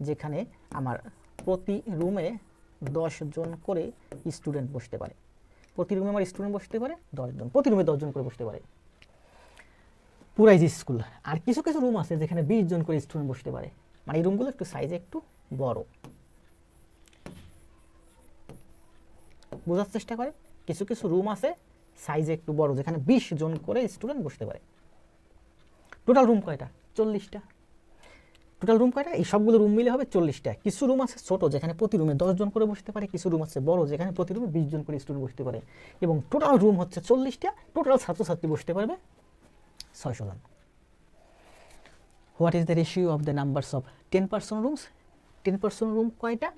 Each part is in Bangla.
যেখানে আমার প্রতি রুমে জন করে স্টুডেন্ট বসতে পারে। প্রতি রুমে আমার স্টুডেন্ট বসতে পারে, দশজন। প্রতি রুমে দশজন করে বসতে পারে। পুরাইজ স্কুল। আর কিছু কিছু রুম আছে যেখানে বিশ জন করে স্টুডেন্ট বসতে পারে। মানে এই রুমগুলো একটু সাইজে একটু বড়। বোঝার চেষ্টা করে কিছু কিছু রুম আছে সাইজে একটু বড়, যেখানে বিশ জন করে স্টুডেন্ট বসতে পারে। টোটাল রুম কয়টা? চল্লিশটা। টোটাল রুম কয়টা? এই সবগুলো রুম মিলে হবে চল্লিশটা। কিছু রুম আছে ছোট, যেখানে প্রতি রুমে জন করে বসতে পারে। কিছু রুম আছে বড়, যেখানে প্রতি রুমে বিশ জন করে স্টুডেন্ট বসতে পারে। এবং টোটাল রুম হচ্ছে চল্লিশটা। টোটাল ছাত্রছাত্রী বসতে পারবে ছয়শো জন। What is the ratio of the numbers of ten percent rooms ten percent room কয়টা?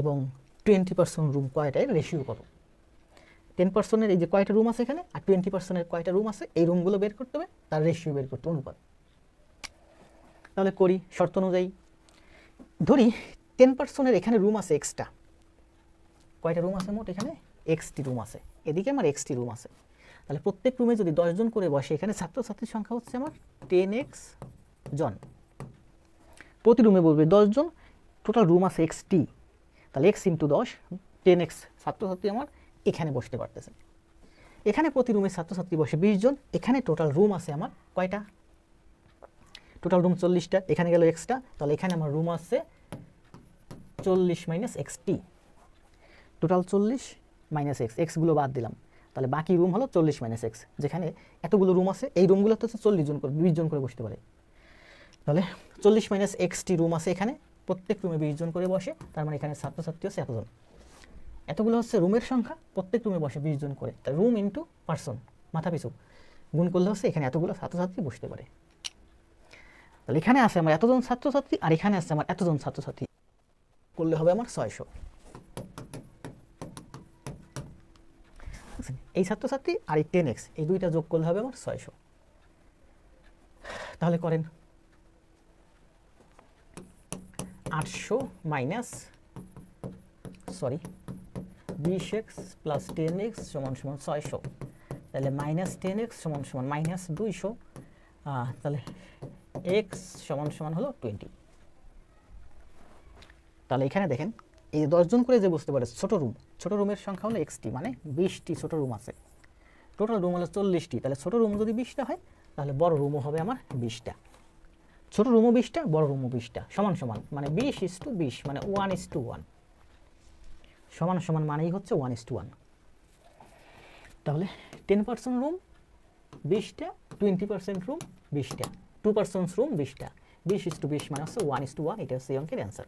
এবং টোয়েন্টি পার্সেন্ট রুম কয়টা এর রেশিও কত? টেন পার্সেন্টের এই যে কয়টা রুম আছে এখানে? আর টোয়েন্টি পার্সেন্টের কয়টা রুম আছে? এই রুমগুলো বের করতে হবে, তার রেশিও বের করতে অনুপাত। তাহলে করি, শর্ত অনুযায়ী। ধরি টেন পার্সেন্টের এখানে রুম আছে এক্সট্রা কয়টা রুম আছে মোট এখানে? এক্সটি রুম আছে। এদিকে আমার এক্সটি রুম আছে। তাহলে প্রত্যেক রুমে যদি দশজন করে বসে, এখানে ছাত্রছাত্রীর সংখ্যা হচ্ছে আমার টেন এক্স জন। প্রতি রুমে বলবে দশজন টোটাল রুম আছে এক্সটি তাহলে এক্স ইন্টু দশ টেন এক্স ছাত্রছাত্রী আমার এখানে বসতে পারতেছে। এখানে প্রতি রুমে ছাত্রছাত্রী বসে বিশ জন, এখানে টোটাল রুম আছে আমার কয়টা? টোটাল রুম চল্লিশটা, এখানে গেল এক্সটা তাহলে এখানে আমার রুম আছে চল্লিশ মাইনাস এক্সটি টোটাল চল্লিশ মাইনাস এক্স এক্সগুলো বাদ দিলাম। তাহলে বাকি রুম হলো চল্লিশ মাইনাস এক্স যেখানে এতগুলো রুম আছে, এই রুমগুলোতে হচ্ছে চল্লিশ জন করে, বিশ জন করে বসতে পারে। তাহলে চল্লিশ মাইনাস এক্সটি রুম আছে এখানে, প্রত্যেক রুমে বিশ জন করে বসে, তার মানে এখানে ছাত্রছাত্রী হচ্ছে এতজন। এতগুলো হচ্ছে রুমের সংখ্যা, প্রত্যেক রুমে বসে বিশ জন করে। তা রুম ইন্টু পার্সন মাথা পিছু গুণ করলে হচ্ছে এখানে এতগুলো ছাত্রছাত্রী বসতে পারে। তাহলে এখানে আছে আমার এতজন ছাত্রছাত্রী আর এখানে আছে আমার এতজন ছাত্রছাত্রী। করলে হবে আমার ছয়শো। এই ছাত্রছাত্রী আর এই টেন এক্স এই দুইটা যোগ করলে হবে আমার ছয়শো। তাহলে করেন। আটশো মাইনাস, সরি, বিশ এক্স প্লাস টেন এক্স সমান সমান ছয়শো। তাহলে মাইনাস টেন এক্স সমান সমান মাইনাস দুইশো। তাহলে এক্স সমান সমান হলো টোয়েন্টি তাহলে এখানে দেখেন, এই দশজন করে যে বসতে পারে, ছোট রুম ছোট রুমের সংখ্যা হলো এক্সটি মানে বিশটি ছোট রুম আছে। টোটাল রুম হলো চল্লিশটি, তাহলে ছোট রুম যদি বিশটা হয়, তাহলে বড় রুমও হবে আমার বিশটা। ছোট রুমও বিশটা, বড় রুমও বিশটা, সমান সমান মানে বিশ ইস টু বিশ মানে ওয়ান ইস টু ওয়ান সমান সমান মানেই হচ্ছে ওয়ান ইস টু ওয়ান তাহলে টেন পার্সেন্ট রুম বিশটা টোয়েন্টি পার্সেন্ট রুম বিশটা। টু পার্সন্স রুম বিশটা বিশ ইস টু বিশ মানে হচ্ছে ওয়ান ইস টু ওয়ান এটা হচ্ছে এই অঙ্কের অ্যান্সার